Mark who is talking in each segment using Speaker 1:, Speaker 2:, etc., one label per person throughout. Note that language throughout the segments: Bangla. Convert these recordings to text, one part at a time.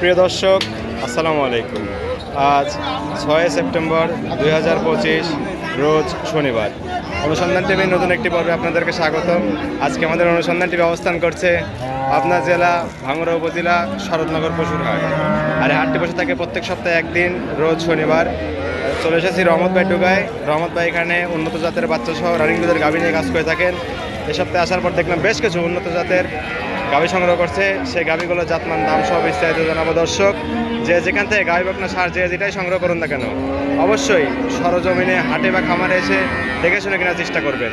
Speaker 1: প্রিয় দর্শক, আসসালামু আলাইকুম। আজ ছয় সেপ্টেম্বর দুই হাজার পঁচিশ, রোজ শনিবার। অনুসন্ধান টিভির নতুন একটি পর্বে আপনাদেরকে স্বাগতম। আজকে আমাদের অনুসন্ধান টিভি অবস্থান করছে পাবনা জেলা ভাঙড়া উপজেলা, শরৎনগর পশুরহাট আর হাটটি বসে থাকে প্রত্যেক সপ্তাহে একদিন, রোজ শনিবার। চলে এসেছি রহমত ভাই ডুগায় রহমত ভাই এখানে উন্নত জাতের বাচ্চা সহ রানিং দুধের গাভী নিয়ে কাজ করে থাকেন। এ সপ্তাহে আসার পর দেখলাম বেশ কিছু উন্নত জাতের গাভী সংগ্রহ করছে সেই গাভীগুলো জাতমান দাম সহ বিস্তারিত জানাব দর্শক। যে যেখান থেকে গাভী বকনা সার যে যেটাই সংগ্রহ করুন না কেন অবশ্যই সরজমিনে হাটে বা খামারে এসে দেখে শুনে কেনার চেষ্টা করবেন।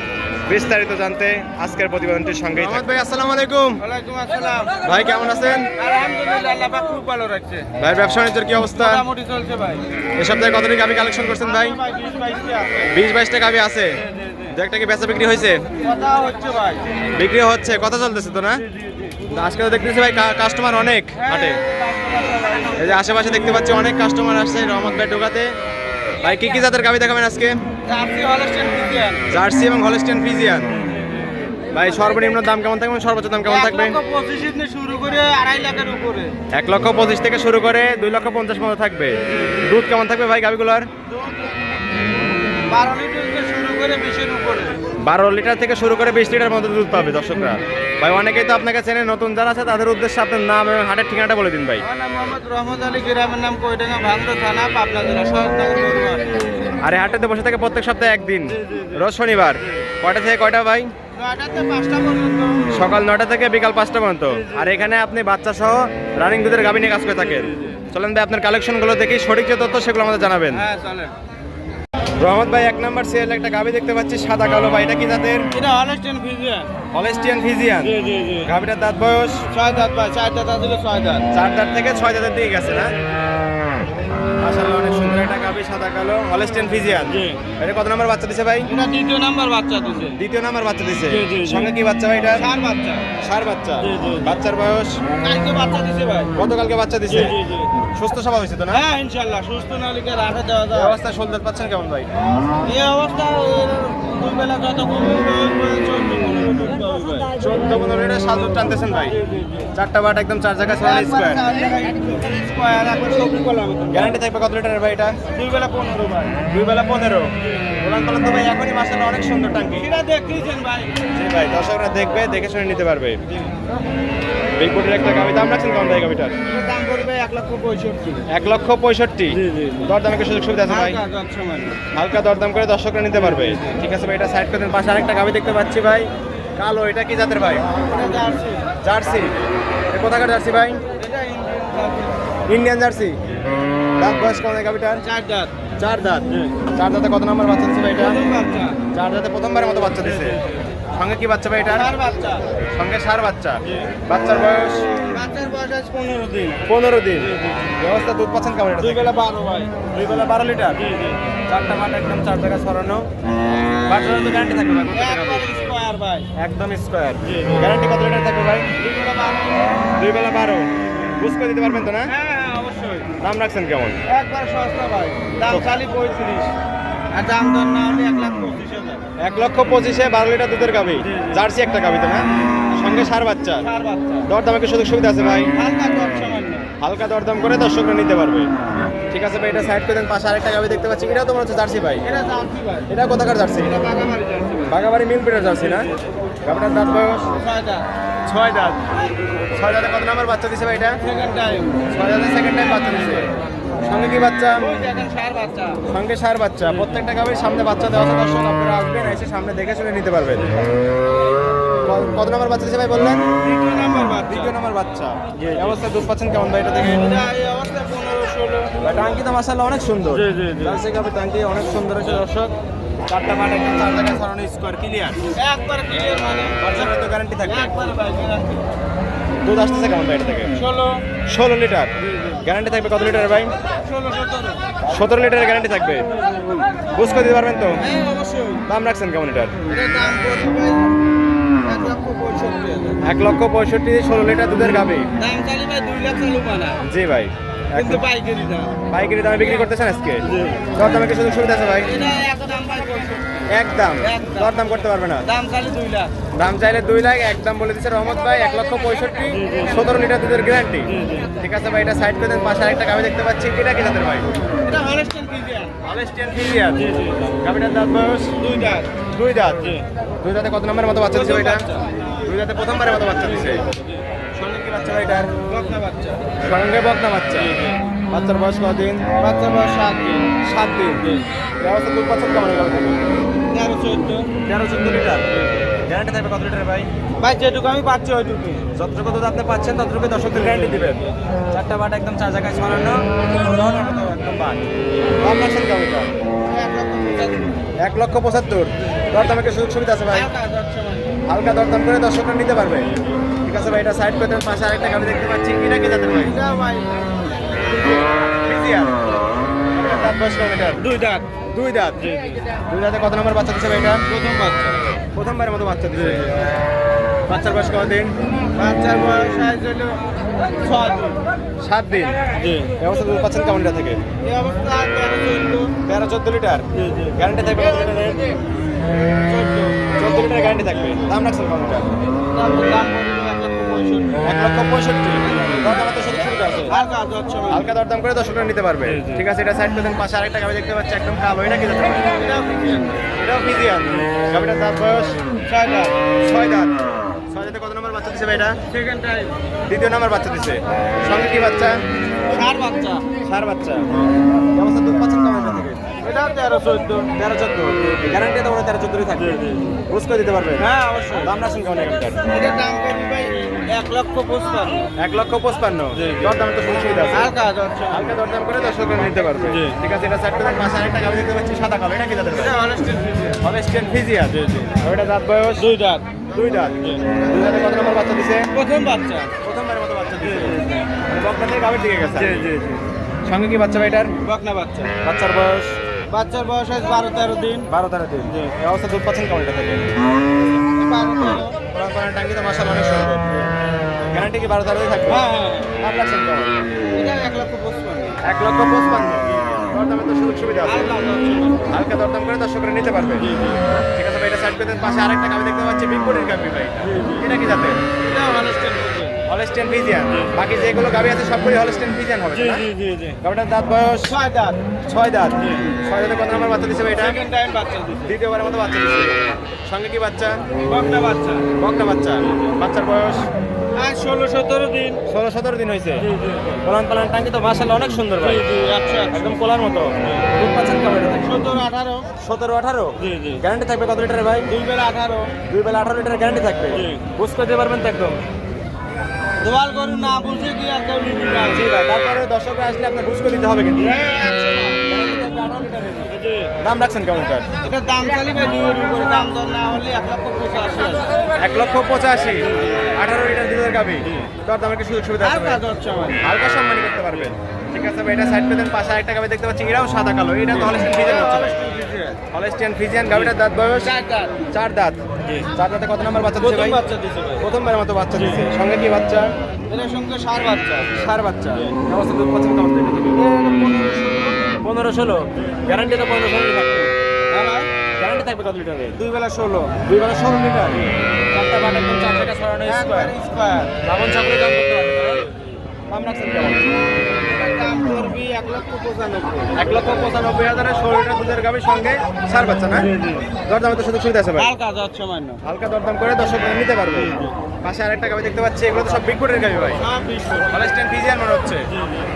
Speaker 1: বিস্তারিত জানতে আজকের প্রতিবেদনটির সঙ্গেই থাকবেন। ভাই আসসালামু আলাইকুম।
Speaker 2: ওয়ালাইকুম আসসালাম।
Speaker 1: ভাই কেমন আছেন?
Speaker 2: আলহামদুলিল্লাহ আল্লাহ পাক খুব ভালো রাখছে।
Speaker 1: ভাই ব্যবসা বাণিজ্যের কি অবস্থা?
Speaker 2: মোটামুটি চলছে ভাই।
Speaker 1: এ সপ্তাহে কতটি গাভী কালেকশন করছেন ভাই?
Speaker 2: ভাই বিশ বাইশটি আছে।
Speaker 1: বিশ বাইশটা গাভী আছে। দু একটা কি বেচা বিক্রি হয়েছে?
Speaker 2: কথা হচ্ছে ভাই।
Speaker 1: বিক্রি হচ্ছে কথা চলতেছে তো না? আজকে তো দেখতেছি ভাই কাস্টমার অনেক হাটে। এই যে আশেপাশে দেখতে পাচ্ছি অনেক কাস্টমার আসছে রহমত ভাই ঢোকাতে। ভাই কি কি জাতের গাভী দেখাবেন আজকে?
Speaker 2: জার্সি হলস্টেন
Speaker 1: এবং হলস্টিয়ান ফিজিয়ান। ভাই সর্বনিম্ন দাম কেমন থাকবে সর্বোচ্চ দাম কেমন থাকবে?
Speaker 2: এক লক্ষ পঁচিশ থেকে শুরু করে আড়াই লাখের উপরে।
Speaker 1: এক লক্ষ পঁচিশ থেকে শুরু করে দুই লক্ষ পঞ্চাশ পর্যন্ত থাকবে। দুধ কেমন থাকবে ভাই গাভীগুলোর?
Speaker 2: বারো লিটার থেকে শুরু করে বিশের উপরে।
Speaker 1: বারো লিটার থেকে শুরু করে বিশ লিটার মতো দুধ পাবে দর্শকরা। ভাই অনেকেই তো আপনাকে চেনে নতুন যারা আছে তাদের উদ্দেশ্যে আপনার নাম এবং হাটের ঠিকানাটা বলে দিন ভাই।
Speaker 2: মোহাম্মদ রহমত আলী গ্রামের নাম কৈডাঙ্গা ভাঙ্গর থানা পাবনা জেলা
Speaker 1: আর এই হাটেতে বসে থাকে প্রত্যেক সপ্তাহে একদিন রোজ শনিবার। কয়টা থেকে কয়টা ভাই? সকাল নটা থেকে বিকাল পাঁচটা পর্যন্ত। আর এখানে আপনি বাচ্চা সহ রানিং দুধের গাভী নিয়ে কাজ করে থাকেন। চলেন ভাই আপনার কালেকশনগুলো দেখি সঠিক যে তথ্য সেগুলো আমাদের জানাবেন।
Speaker 2: হ্যাঁ চলেন।
Speaker 1: রহমত ভাই এক নাম্বার সেল একটা গাভী দেখতে পাচ্ছি সাদা কালো। ভাই এটা কি জাতের?
Speaker 2: এটা হলস্টিয়ান ফিজিয়ান
Speaker 1: হলস্টিয়ান ফিজিয়ান
Speaker 2: জি জি জি।
Speaker 1: গাভীটার দাঁত বয়স?
Speaker 2: ছয় দাঁত ভাই চার দাঁত আছে ছয় দাঁত।
Speaker 1: চার দাঁত থেকে ছয় দাঁতের দিকে গেছে না? মাশাআল্লাহ অনেক সুন্দর একটা গাভী সাদা কালো হলেস্টিয়ান ফিজিয়ান এটা কত নাম্বার বাচ্চা দিছে ভাই?
Speaker 2: এটা দ্বিতীয় নাম্বার বাচ্চা দিছে।
Speaker 1: দ্বিতীয় নাম্বার বাচ্চা দিছে। সঙ্গে কি বাচ্চা ভাই এটা?
Speaker 2: চার বাচ্চা।
Speaker 1: সার বাচ্চা। বাচ্চার বয়স?
Speaker 2: কালকে বাচ্চা দিছে ভাই।
Speaker 1: গতকালকে বাচ্চা দিছে? সুস্থ স্বভাব হয়েছে তো না?
Speaker 2: হ্যাঁ ইনশাল্লাহ সুস্থ রাখা দেওয়া যায়।
Speaker 1: অবস্থায় সন্ধ্যা পাচ্ছেন কেমন ভাই?
Speaker 2: এই অবস্থা দুই বেলা যত চোদ্দ পনেরো
Speaker 1: লিটার টানতেছেন ভাই। চারটা বাট একদম চার জায়গায়
Speaker 2: ছয়
Speaker 1: স্কোয়ার
Speaker 2: স্কোয়ার
Speaker 1: গ্যারান্টি থাকবে কত লিটারের ভাই এটা?
Speaker 2: দুই বেলা পনেরো ভাই।
Speaker 1: দুই বেলা পনেরো। উলান পালান তো ভাই এখনই মাসাল্লাহ অনেক সুন্দর টাঙ্কি।
Speaker 2: ভাই।
Speaker 1: জি ভাই দর্শকরা দেখবে দেখে শুনে নিতে পারবে। বিগ কোটির একটা গাভি দাম রাখছেন কেমন ভাই গাভিটার?
Speaker 2: দাম পড়বে এক লক্ষ পঁয়ষট্টি।
Speaker 1: এক লক্ষ পঁয়ষট্টি। দরদামে সুযোগ সুবিধা আছে ভাই?
Speaker 2: হালকা
Speaker 1: দরদাম করে দর্শকরা নিতে পারবে। ঠিক আছে ভাই এটা সাইড করেন পাশে আরেকটা গাভি দেখতে পাচ্ছি ভাই। কালো এটা কি জাতের ভাই?
Speaker 2: জার্সি।
Speaker 1: কোথাকার জার্সি ভাই?
Speaker 2: Indian
Speaker 1: jersey. দাঁত বয়স কেমন এই গাভিটার?
Speaker 2: চার দাঁত।
Speaker 1: চার দাঁত। চার দাঁতে কত নম্বর বাচ্চা দিচ্ছে ভাই এটা? চার দাঁতে প্রথমবারের মতো বাচ্চা দিছে। সঙ্গে কি বাচ্চা ভাই এটা সঙ্গে সার বাচ্চা। বাচ্চার বয়স?
Speaker 2: পনেরো দিন।
Speaker 1: পনেরো দিন। ব্যবস্থা দুধ পাচ্ছেন কেমন এটা
Speaker 2: দুই বেলা বারো ভাই।
Speaker 1: দুই বেলা বারো লিটার? চারটা মাঠ একদম চার জায়গায় সরানো বাচ্চাদের তো গ্যারান্টি থাকবে ভাই।
Speaker 2: স্কোয়ার ভাই।
Speaker 1: একদম স্কোয়ার গ্যারান্টি কত লিটার থাকবে ভাই?
Speaker 2: দুই বেলা বারো।
Speaker 1: দুই বেলা বারো। বুঝ করে দিতে পারবেন তো না?
Speaker 2: হ্যাঁ
Speaker 1: দাম রাখছেন কেমন?
Speaker 2: একবার সস্তা ভাই। দাম খালি পঁয়ত্রিশ। আর দাম দর না হলে এক লাখ পঁচিশ হাজার।
Speaker 1: এক লক্ষ পঁচিশে বারো লিটার দুধের জার্সি একটা গাবি তো না? সঙ্গে সার বাচ্চা।
Speaker 2: দর বাচ্চা।
Speaker 1: দরদামে কি সুযোগ সুবিধা আছে ভাই?
Speaker 2: হালকা কম সামান্য।
Speaker 1: হালকা দরদাম করে দর্শকরা নিতে পারবে। ঠিক আছে ভাই এটা সাইড করে দেন পাশে আরেকটা গাভি দেখতে পাচ্ছি। এটাও তোমার হচ্ছে জার্সি ভাই।
Speaker 2: এটা জার্সি ভাই।
Speaker 1: এটা কোথাকার জার্সি?
Speaker 2: এটা বাগাবাড়ি জার্সি
Speaker 1: বাগাবাড়ি মিল পিটার জার্সি না? গাভিটার দাঁত বয়স?
Speaker 2: ছয় দাঁত।
Speaker 1: ছয় দাঁত। কত নাম্বার বাচ্চা দিছে ভাই এটা?
Speaker 2: সেকেন্ড টাইম
Speaker 1: ছয় দাঁতে সেকেন্ড টাইম বাচ্চা দিছে। সঙ্গে কি বাচ্চা?
Speaker 2: ওই দেখেন সার বাচ্চা।
Speaker 1: সঙ্গে সার বাচ্চা। প্রত্যেকটা গাভির সামনে বাচ্চা দেওয়া আছে। দর্শক আপনারা আসবেন এসে সামনে দেখে শুনে নিতে পারবেন। কত নাম্বার বাচ্চা দিছে ভাই বললেন?
Speaker 2: দ্বিতীয় নাম্বার বাচ্চা।
Speaker 1: অবস্থায় দুধ পাচ্ছেন কেমন ভাই এটা থেকে
Speaker 2: অবস্থা
Speaker 1: টাঙ্কি তো মাসাল্লাহ অনেক সুন্দর।
Speaker 2: জি, জি, জি।
Speaker 1: জার্সি গাভি টাঙ্কি? অনেক সুন্দর আছে দর্শক। চারটা মাঠ একদম চার জায়গায় সরানো স্কোয়ার ক্লিয়ার
Speaker 2: একবার ক্লিয়ার মানে।
Speaker 1: তো গ্যারান্টি থাকবে।
Speaker 2: একবার ভাই গ্যারান্টি
Speaker 1: দুধ আসতেছে কেমন ভাই এটা থেকে
Speaker 2: ষোলো।
Speaker 1: ষোলো লিটার। গ্যারান্টি থাকবে কত লিটার ভাই?
Speaker 2: সতেরো।
Speaker 1: সতেরো লিটারের গ্যারান্টি থাকবে। বুঝ করে দিতে পারবেন তো?
Speaker 2: হ্যাঁ
Speaker 1: দাম রাখছেন কেমন লিটার
Speaker 2: এটার দাম পড়বে ভাই এক লক্ষ পঁয়ষট্টি
Speaker 1: ষোলো লিটার দুধের গাবে জি ভাই
Speaker 2: কিন্তু পাইকারি দাম।
Speaker 1: পাইকারি দামে বিক্রি করতেছেন আজকে? দর দামে কিছু সুবিধা আছে ভাই? একদম। দরদাম করতে পারবে না।
Speaker 2: দাম খালি দুই লাখ।
Speaker 1: দাম চাইলে দুই লাখ একদম বলে দিচ্ছে রহমত ভাই এক লক্ষ পঁয়ষট্টি সতেরো লিটার দুধের গ্যারান্টি ঠিক আছে ভাই এটা সাইড করে দেন পাশে আরেকটা গাভি দেখতে পাচ্ছি। এটা কি জাতের ভাই?
Speaker 2: এটা হলস্টেন ফিজিয়ান
Speaker 1: ফিজিয়ান দাঁত বয়স?
Speaker 2: দুই দাঁত।
Speaker 1: দুই দাঁত। দুই দাঁতে কত নম্বরের মতো বাচ্চা দিছে
Speaker 2: প্রথম
Speaker 1: এটা দুই দাঁতে প্রথমবারের মতো বাচ্চা কি বাচ্চা এটার
Speaker 2: বকনা বাচ্চা।
Speaker 1: সঙ্গে বকনা বাচ্চা। বাচ্চার বয়স কদিন?
Speaker 2: বাচ্চা বয়স সাত দিন।
Speaker 1: সাত দিন। ব্যবস্থা দুধ পাচ্ছেন কেমন
Speaker 2: তেরো চোদ্দ
Speaker 1: তেরো চোদ্দ লিটার। গ্যারান্টি থাকবে কত লিটার ভাই?
Speaker 2: ভাই যেটুকু আমি পাচ্ছি ওইটুকু
Speaker 1: যতটুকু দুধ আপনি পাচ্ছেন ততটুকু দর্শকদের গ্যারান্টি দিবেন। চারটা বাট একদম চার জায়গায় ছড়ানো। একদম বাট এক লক্ষ পঁচাত্তর। দরদামে সুযোগ সুবিধা আছে ভাই? হালকা দরদাম। করে দর্শকরা নিতে পারবে। ঠিক আছে ভাই এটা সাইড করে দেন পাশে আরেকটা গাড়ি দেখতে পাচ্ছি। কি যাদের ভাই? ফিজিয়ান এটার দাঁত বয়স কম
Speaker 2: দুই দাঁত
Speaker 1: দুই দাঁত। দুই দাঁতে কত নম্বর বাচ্চা দিচ্ছে এটা
Speaker 2: প্রথম বাচ্চা।
Speaker 1: প্রথমবারের মতো বাচ্চা দিচ্ছে বাচ্চার বয়স কত দিন
Speaker 2: বাচ্চার বয়স হলো দিন।
Speaker 1: সাত দিন। ব্যবস্থা দুধ পাচ্ছেন কেমন এটা থেকে?
Speaker 2: অবস্থা তেরো চোদ্দ।
Speaker 1: লিটার? গ্যারান্টি থাকবে
Speaker 2: চোদ্দ।
Speaker 1: লিটার গ্যারান্টি থাকবে। দাম রাখছেন কেমন
Speaker 2: এক লক্ষ পঁয়ষট্টি।
Speaker 1: হালকা দরদাম করে দর্শকরা নিতে পারবে। ঠিক আছে এটা সাইড করে পাশে আরেকটা গাড়ি দেখতে পাচ্ছি একদম কালো। এটা কি
Speaker 2: এটাও ফিজিয়ান।
Speaker 1: গাড়িটা তার গাড়িটার দাঁত বয়স
Speaker 2: ছয় দাঁত।
Speaker 1: ছয় দাঁত। ছয় দাঁতে কত নম্বর বাচ্চা দিচ্ছে ভাই এটা
Speaker 2: সেকেন্ড টাইম
Speaker 1: দ্বিতীয় নম্বর বাচ্চা দিছে। সঙ্গে কি বাচ্চা?
Speaker 2: সার বাচ্চা।
Speaker 1: সার বাচ্চা। ব্যবস্থা দুধ পাচ্ছেন কেমন এটা
Speaker 2: তেরো চোদ্দ
Speaker 1: তেরো চোদ্দ। গ্যারান্টি তো তেরো চোদ্দই থাকবে। বুঝ করে দিতে পারবে?
Speaker 2: হ্যাঁ অবশ্যই।
Speaker 1: দাম
Speaker 2: করবি ভাই। এক লক্ষ পঁচপান্ন।
Speaker 1: এক লক্ষ পঁচপান্ন? দরদাম তো সুবিধা আছে।
Speaker 2: না।
Speaker 1: হালকা দরদাম করে দর্শকরা নিতে পারবে। ঠিক আছে এটা সাইড করে দেন পাশে আরেকটা গাড়ি দেখতে পাচ্ছি সাদা কালো এটা কি
Speaker 2: ফিজিয়ান।
Speaker 1: হলস্টিয়ান ফিজিয়ান ওইটা দাঁত বয়স?
Speaker 2: দুই দাঁত।
Speaker 1: দুই দাঁত। দুই দাঁতে কত নম্বর বাচ্চা দিছে?
Speaker 2: প্রথম বাচ্চা।
Speaker 1: প্রথমবারের মতো বাচ্চা দিছে। বকনা থেকে গাভীর দিকে গেছে। সঙ্গে কি বাচ্চা ভাই এটার?
Speaker 2: বকনা বাচ্চা।
Speaker 1: বাচ্চার বয়স?
Speaker 2: বাচ্চার বয়স আছে বারো তেরো দিন।
Speaker 1: বারো তেরো দিন এই অবস্থা দুধ পাচ্ছেন কেমন এটা থেকে?
Speaker 2: বারো তেরো।
Speaker 1: পুরান পুরান টাঙ্কি তো মাসাল অনেক সুন্দর। গ্যারান্টি কি বারো তেরো থাকবে?
Speaker 2: হ্যাঁ হ্যাঁ। এটা এক লক্ষ পঁচপান্ন।
Speaker 1: এক লক্ষ পঁচপান্ন। দরদামে তো সুযোগ সুবিধা আছে। হালকা দরদাম। করে দর্শকরা নিতে পারবে। ঠিক আছে ভাই এটা সাইড করে দেন পাশে আরেকটা দেখতে পাচ্ছি বিগবুটের গাভি ভাই। এটা কি যাতে
Speaker 2: এটাও
Speaker 1: হলস্টেন ফিজিয়ান। বাকি যেগুলো গাভি আছে সবগুলি হলস্টেন ফিজিয়ান হবে না? গাভিটার দাঁত বয়স?
Speaker 2: ছয় দাঁত।
Speaker 1: ছয় দাঁত। ছয় দাঁতে কত নম্বর বাচ্চা দিছে ভাই এটা
Speaker 2: সেকেন্ড টাইম বাচ্চা দিচ্ছে
Speaker 1: দ্বিতীয়বারের মতো বাচ্চা দিছে। সঙ্গে কি বাচ্চা?
Speaker 2: বকনা বাচ্চা।
Speaker 1: বকনা বাচ্চা। বাচ্চার বয়স?
Speaker 2: আর ষোলো সতেরো দিন।
Speaker 1: ষোলো সতেরো দিন হয়েছে। পালান পালান টাঙ্কি তো মাসাল্লাহ অনেক সুন্দর ভাই।
Speaker 2: একশো একশো
Speaker 1: একদম কোলার মতো। দুধ পাচ্ছেন কেমন
Speaker 2: সতেরো আঠারো।
Speaker 1: সতেরো আঠারো?
Speaker 2: জি জি।
Speaker 1: গ্যারান্টি থাকবে কত লিটারের ভাই?
Speaker 2: দুই বেলা আঠারো।
Speaker 1: দুই বেলা আঠারো লিটার গ্যারান্টি থাকবে।
Speaker 2: জি।
Speaker 1: বুঝ করে দিতে পারবেন তো একদম?
Speaker 2: দোয়াল করুন না বুঝে কি আর কেউ নিতে
Speaker 1: জি ভাই তারপরে দর্শকরা আসলে আপনার বুঝ করে দিতে হবে কিন্তু। দাম রাখছেন কেমন কার
Speaker 2: এটা দাম চালি ভাই নিয়র উপরে দাম দর না হলে এক লক্ষ পঁচাশি
Speaker 1: এক লক্ষ পঁচাশি আঠারো লিটার দুধের গাবি তোর দাম একটু সুযোগ সুবিধা আছে হালকা সম্মানী করতে পারবেন। ঠিক আছে ভাই এটা সাইড পেতেন পাশে আরেকটা গাবি দেখতে পাচ্ছি এরাও সাদা কালো। এটা তো হলস্টিয়ান ফিজিয়ান হচ্ছে ভাই। হলস্টিয়ান ফিজিয়ান গাবিটার দাঁত বয়স
Speaker 2: চার দাঁত।
Speaker 1: চার দাঁত। চার দাঁতে কত নম্বর বাচ্চা দিচ্ছে ভাই? প্রথমবারের মতো বাচ্চা দিচ্ছে সঙ্গে কি বাচ্চা?
Speaker 2: এটার সঙ্গে সার বাচ্চা
Speaker 1: সার বাচ্চা। অবস্থা দুধ পাচ্ছেন কেমন পনেরো ষোলো। গ্যারান্টি তো পনেরো ষোলো গ্যারান্টি থাকবে কত লিটারের
Speaker 2: দুই বেলা ষোলো।
Speaker 1: দুই বেলা ষোলো লিটার চারটা বাট চার ছড়ানো স্কোয়ার
Speaker 2: স্কোয়ার
Speaker 1: দাম করতে পারবে তাই? দাম রাখছেন কেমন
Speaker 2: এক লক্ষ পঁচানব্বই।
Speaker 1: এক লক্ষ পঁচানব্বই হাজারের ষোলো লিটার দুধের গাবির সঙ্গে সার বাচ্চা না? দরদামে তো সুযোগ সুবিধা আছে
Speaker 2: মান্য
Speaker 1: হালকা দরদাম করে দর্শক নিতে পারবে। পাশে আরেকটা গাবি দেখতে পাচ্ছি এগুলো তো সব বিগ কোটের গাবি ভাই
Speaker 2: বিশ
Speaker 1: ফিজিয়ান মনে হচ্ছে।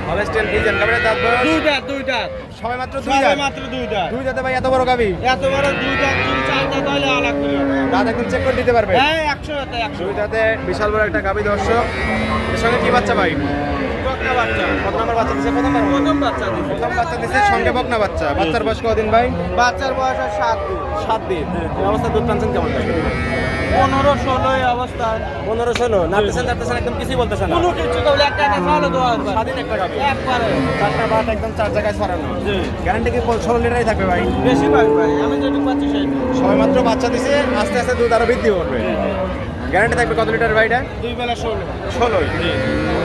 Speaker 1: হলস্টেন ফিজিয়ান গাবির দাঁত বয়স?
Speaker 2: দুই দাঁত দুই দাঁত
Speaker 1: সবাই মাত্র দুই দাঁত
Speaker 2: মাত্র দুই দাঁত
Speaker 1: দুই দাঁতে ভাই এত বড় গাবি
Speaker 2: এত বড় দুই দাঁত যদি চার দাঁত হলে আলাদা করে।
Speaker 1: দাঁত একদম চেক করে দিতে পারবে?
Speaker 2: হ্যাঁ একশো দাঁত একশো
Speaker 1: দুই দাঁতে বিশাল বড় একটা গাবি দর্শক। এর সঙ্গে কি বাচ্চা ভাই?
Speaker 2: বাচ্চা।
Speaker 1: কত নম্বর বাচ্চা দিছে? প্রথমবার
Speaker 2: প্রথম বাচ্চা দিছে।
Speaker 1: প্রথম বাচ্চা দিছে সঙ্গে বকনা বাচ্চা। বাচ্চার বয়স কদিন ভাই?
Speaker 2: বাচ্চার বয়স আর সাত দিন।
Speaker 1: সাত দিন। অবস্থা দুধ টানছেন কেমন
Speaker 2: পনেরো ষোলো এই অবস্থায়
Speaker 1: পনেরো ষোলো। নাচতেছেন নাচতেছেন একদম কিছুই বলতেছেন না।
Speaker 2: কোনো কিছু কেউ এক টাকা খাওয়ালো দেওয়া
Speaker 1: স্বাধীন একটা
Speaker 2: একবারে।
Speaker 1: চারটা বাট একদম চার জায়গায়
Speaker 2: জি।
Speaker 1: গ্যারান্টি কি ষোলো লিটারই থাকবে ভাই?
Speaker 2: বেশি পাই ভাই আমি যেটুকু পাচ্ছি সেই
Speaker 1: সবাই মাত্র বাচ্চা দিছে আস্তে আস্তে দুধ আরও বৃদ্ধি করবে। গ্যারান্টি থাকবে কত লিটার ভাই এটা
Speaker 2: দুই বেলা ষোলো
Speaker 1: ষোলোই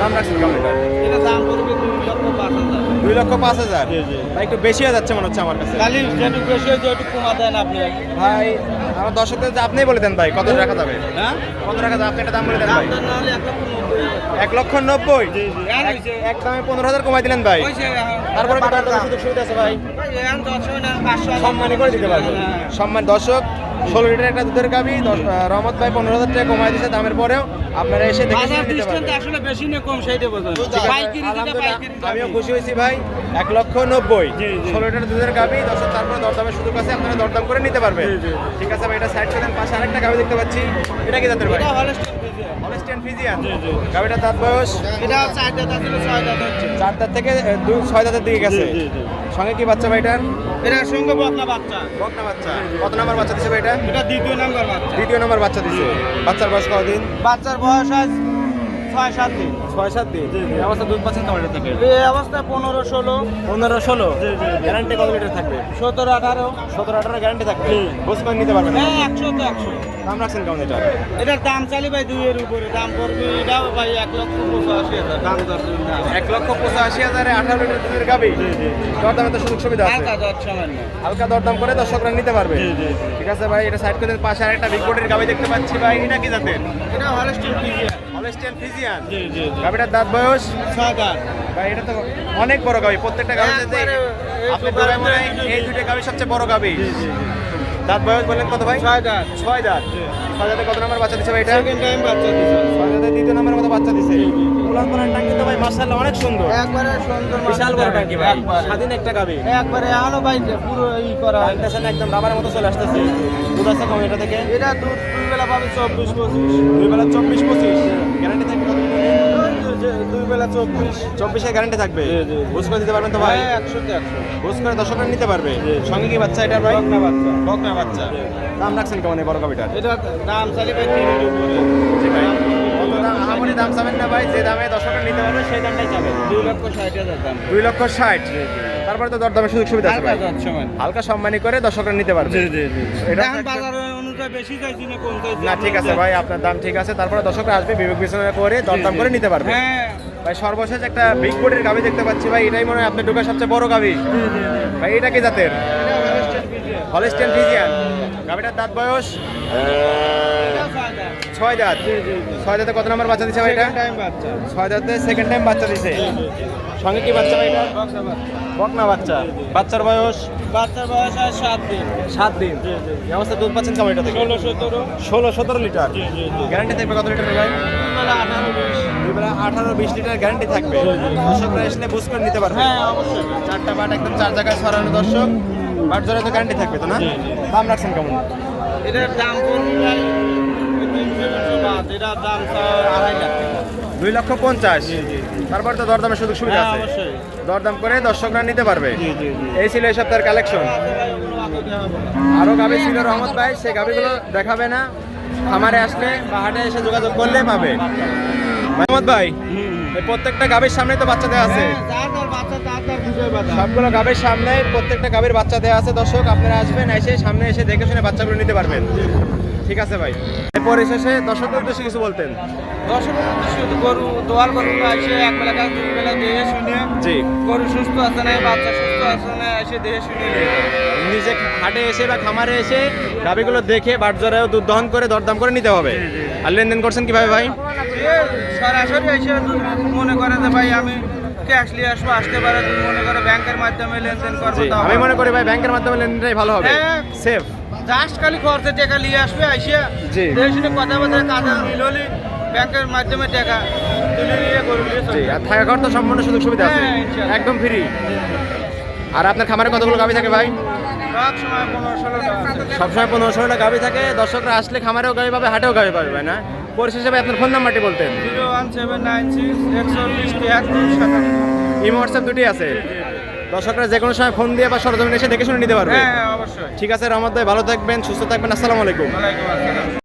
Speaker 1: দাম রাখছেন কেমন এটা
Speaker 2: এটা দাম পড়বে দুই লক্ষ পাঁচ হাজার।
Speaker 1: দুই লক্ষ পাঁচ হাজার?
Speaker 2: জি, জি।
Speaker 1: ভাই একটু বেশি হয়ে যাচ্ছে মনে হচ্ছে আমার কাছে।
Speaker 2: খালি যেটুকু বেশি হয়েছে ওটুকু কমা দেন আপনি।
Speaker 1: ভাই আমার দর্শকদের যে আপনিই বলে দেন ভাই কত রাখা যাবে?
Speaker 2: হ্যাঁ?
Speaker 1: কত রাখা যাবে? আপনি একটা দাম বলে দেন ভাই।
Speaker 2: এক লক্ষ নব্বই।
Speaker 1: এক।
Speaker 2: আর
Speaker 1: এক- দামে পনেরো হাজার কমাই দিলেন ভাই।
Speaker 2: হয়েছে
Speaker 1: তারপরে। সুযোগ সুবিধা আছে ভাই।
Speaker 2: হয় হাজার।
Speaker 1: করে দিতে পারবেন।
Speaker 2: হ্যাঁ।
Speaker 1: সম্মান দর্শক ষোলো লিটার একটা দুধের গাবি দশ- রহমত ভাই পনেরো হাজার টাকা কমাই দিচ্ছে দামের পরেও আপনারা এসে আমিও খুশি হয়েছি ভাই এক লক্ষ নব্বই। ষোলো লিটার দুধের গাবি দর্শক তারপরে দরদামের সুযোগ আছে আপনারা দরদাম করে নিতে পারবেন। ঠিক আছে ভাই এটা সাইড করেন পাশে আরেকটা গাবি দেখতে পাচ্ছি। এটা কি জাতের ভাই? ফিজিয়ান। দাঁত বয়স?
Speaker 2: এটা চার দাঁত
Speaker 1: থেকে দুই ছয় দাঁতের দিকে গেছে। সঙ্গে কি বাচ্চা ভাই এটার
Speaker 2: সঙ্গে বকনা বাচ্চা।
Speaker 1: বকনা বাচ্চা। কত নাম্বার বাচ্চা দিছে এটা?
Speaker 2: এটা দ্বিতীয় নাম্বার বাচ্চা।
Speaker 1: দ্বিতীয় নাম্বার বাচ্চা দিছে। বাচ্চার বয়স কদিন
Speaker 2: বাচ্চার বয়স আজ ছয় সাত দিন।
Speaker 1: ছয় সাত দিন? অবস্থা দুধ পাচ্ছেন তোমার থেকে
Speaker 2: এই অবস্থায় পনেরো ষোলো।
Speaker 1: পনেরো ষোলো? গ্যারান্টি কত লিটার থাকবে?
Speaker 2: সতেরো আঠারো।
Speaker 1: সতেরো আঠারো গ্যারান্টি থাকবে? নিতে পারবেন?
Speaker 2: হ্যাঁ একশো তো একশো।
Speaker 1: দাম রাখছেন কেমন এটা?
Speaker 2: এটার দাম চালি ভাই দুইয়ের উপরে। দাম এটাও ভাই এক লক্ষ পঁচাশি হাজার। দাম দর
Speaker 1: এক লক্ষ পঁচাশি হাজারে আঠারো লিটার দুধের গাবি? দরদামে তো সুযোগ সুবিধা আছে।
Speaker 2: হালকা দর সামান্য।
Speaker 1: হালকা দরদাম করে দর্শকরা নিতে পারবে। ঠিক আছে ভাই এটা সাইড করে পাশে আরেকটা বিগ বোর্ডের গাবি দেখতে পাচ্ছি ভাই। এটা কি জাতের?
Speaker 2: এটা হলস্টিন
Speaker 1: হলস্টিয়ান ফিজিয়ান
Speaker 2: জি জি
Speaker 1: গাবিটার দাঁত বয়স?
Speaker 2: ছয় দাঁত।
Speaker 1: ভাই এটা তো অনেক বড় গাবি প্রত্যেকটা গাবি যেতে
Speaker 2: এই
Speaker 1: আপনি
Speaker 2: দুটো
Speaker 1: দুটো মনে এই দুটো গাবি সবচেয়ে বড় গাবি দাঁত বয়স বললেন কত ভাই?
Speaker 2: ছয় দাঁত।
Speaker 1: ছয় দাঁত। ছয় দাঁতে কত নম্বর বাচ্চা দিচ্ছে ভাই এটা?
Speaker 2: সেকেন্ড টাইম বাচ্চা দিছে।
Speaker 1: ছয় দাঁতে দ্বিতীয় নম্বরের মতো বাচ্চা দিচ্ছে পুরান পুরান টাঙ্কি তো ভাই মার্শাল্লাহ অনেক সুন্দর।
Speaker 2: একবারে সুন্দর
Speaker 1: বিশাল বড় টাঙ্কি ভাই।
Speaker 2: একবারে।
Speaker 1: স্বাধীন একটা গাবি
Speaker 2: একবারে এখনও ভাই পুরো ই করা।
Speaker 1: একদম রাবারের মতো চলে আসতেছে। দুধ আছে কম এটা থেকে
Speaker 2: এটা দুধ বেলা পাবে চব্বিশ পঁচিশ।
Speaker 1: দুই বেলা চব্বিশ পঁচিশ। গ্যারান্টি থাকবে
Speaker 2: দুই বেলা চব্বিশ।
Speaker 1: গ্যারান্টি থাকবে। বুঝ করে দিতে পারবেন তো ভাই?
Speaker 2: ভাই একশোতে একশো।
Speaker 1: বুঝ করে দর্শকরা নিতে পারবে। সঙ্গে কি বাচ্চা এটা ভাই?
Speaker 2: বকনা বাচ্চা।
Speaker 1: বকনা বাচ্চা। দাম রাখছেন কেমন এই বড়
Speaker 2: এটা দাম চালি ভাই তিনের উপরে।
Speaker 1: জি ভাই। কত দাম? আহামরি দাম চাবেন না ভাই? যে দামে নিতে পারবে সেই দামটাই চাবেন।
Speaker 2: দুই লক্ষ ষাট হাজার দাম।
Speaker 1: দুই লক্ষ ষাট? তারপরে তো দরদামের সুযোগ সুবিধা আছে
Speaker 2: হালকা
Speaker 1: সম্মানী করে দর্শকরা নিতে পারবে। এটা
Speaker 2: বাজার বেশি চাইছি না কম চাইছি।
Speaker 1: না ঠিক আছে ভাই আপনার দাম ঠিক আছে। তারপরে দর্শকরা আসবে বিবেক বিবেচনা করে দরদাম করে নিতে পারবে।
Speaker 2: হ্যাঁ।
Speaker 1: ভাই সর্বশেষ একটা বিগ বোর্ডের গাবি দেখতে পাচ্ছি ভাই এটাই মনে হয় আপনার ঢোকার সবচেয়ে বড় গাবি ভাই এটা কি জাতের? হলিস্টেন ফিজিয়ান গাবিটার দাঁত বয়স?
Speaker 2: ছয় দাঁত।
Speaker 1: ছয় দাঁতে কত নম্বর বাচ্চা দিচ্ছে ভাই এটা। ছয় দাঁতে সেকেন্ড টাইম বাচ্চা দিছে। সঙ্গে কি বাচ্চা ভাই এটা?
Speaker 2: বকনা বাচ্চা।
Speaker 1: বাচ্চার বয়স?
Speaker 2: বাচ্চার বয়স আর সাত দিন।
Speaker 1: সাত দিন। অবস্থা দুধ পাচ্ছেন কেমন এটা থেকে?
Speaker 2: ষোলো সতেরো।
Speaker 1: ষোলো সতেরো লিটার। গ্যারান্টি থাকবে কত লিটার ভাই
Speaker 2: আঠারো বিশ।
Speaker 1: লিটার গ্যারান্টি থাকবে। দর্শকরা আসলে বুঝ করে নিতে পারবে।
Speaker 2: হ্যাঁ অবশ্যই।
Speaker 1: চারটা বাট একদম চার জায়গায় ছড়ানো দর্শক। বাট জোড়া তো গ্যারান্টি থাকবে তো না? দাম রাখছেন কেমন?
Speaker 2: এটার দাম এটার দাম আড়াই
Speaker 1: দুই লক্ষ পঞ্চাশ। তারপর তো দরদামের সুযোগ সুবিধা
Speaker 2: হ্যাঁ
Speaker 1: আছে। দরদাম করে দর্শকরা নিতে পারবে।
Speaker 2: জি জি জি।
Speaker 1: এই ছিল এই সপ্তাহের কালেকশন আরও গাবি ছিল রহমত ভাই সেই গাবিগুলো দেখাবে না। খামারে আসলে বা হাটে এসে যোগাযোগ করলে পাবে। রহমত ভাই প্রত্যেকটা গাবির সামনে তো বাচ্চা দেওয়া আছে।
Speaker 2: হ্যাঁ,
Speaker 1: সবগুলো গাবের সামনে প্রত্যেকটা গাবের বাচ্চা দেওয়া আছে। দর্শক আপনারা আসবেন এসে সামনে এসে দেখে শুনে বাচ্চাগুলো নিতে পারবেন। ঠিক আছে ভাই। এরপর শেষে দর্শকদের উদ্দেশ্যে কিছু বলতেন।
Speaker 2: দর্শক শুধু গরু দোয়াল গরু এসে এক বেলা কাজ দুই বেলা দেহে শুনে
Speaker 1: জি।
Speaker 2: গরু সুস্থ আছে না বাচ্চা সুস্থ আছে না এসে দেহে শুনে
Speaker 1: নিজে হাটে এসে বা খামারে এসে গাবিগুলো দেখে বাট জরায়ও দুধ দহন করে দরদাম করে নিতে হবে। আর লেনদেন করছেন কীভাবে ভাই?
Speaker 2: সরাসরি এসে মনে করে যে ভাই আমি ক্যাশ নিয়ে আসব আসতে পারে মনে করে ব্যাংকের মাধ্যমে লেনদেন করব
Speaker 1: আমি মনে করি ভাই ব্যাংকের মাধ্যমে লেনদেনটাই ভালো হবে।
Speaker 2: হ্যাঁ।
Speaker 1: সেফ
Speaker 2: জাস্ট খালি খরচে টাকা নিয়ে আসবে এসে
Speaker 1: জি।
Speaker 2: দেহে শুনে কথা বলতে কাজে মিল হলে ব্যাংকের মাধ্যমে টাকা তুলে নিয়ে গরু নিয়ে।
Speaker 1: আর থাকা খাওয়ার তো সম্পূর্ণ সুযোগ সুবিধা আছে।
Speaker 2: হ্যাঁ,
Speaker 1: একদম ফ্রি আর আপনার খামারে কতগুলো গাবি থাকে ভাই? সবসময় পনেরো ষোলোটা গাবি থাকে। দর্শকরা আসলে খামারেও গাবি পাবে হাটেও গাবি পাবে না? পরিশেষে ভাই আপনার ফোন নাম্বারটি বলতেন।
Speaker 2: Zero one seven nine six একশো বিশ তিয়াত্তর সাতান্ন।
Speaker 1: ইমো হোয়াটসঅ্যাপ দুটি আছে। দর্শকরা যে কোনো সময় ফোন দিয়ে বা সরজমিনে এসে দেখে শুনে নিতে পারবে।
Speaker 2: হ্যাঁ হ্যাঁ, অবশ্যই।
Speaker 1: ঠিক আছে রহমত ভাই ভালো থাকবেন সুস্থ থাকবেন আসসালামু আলাইকুম।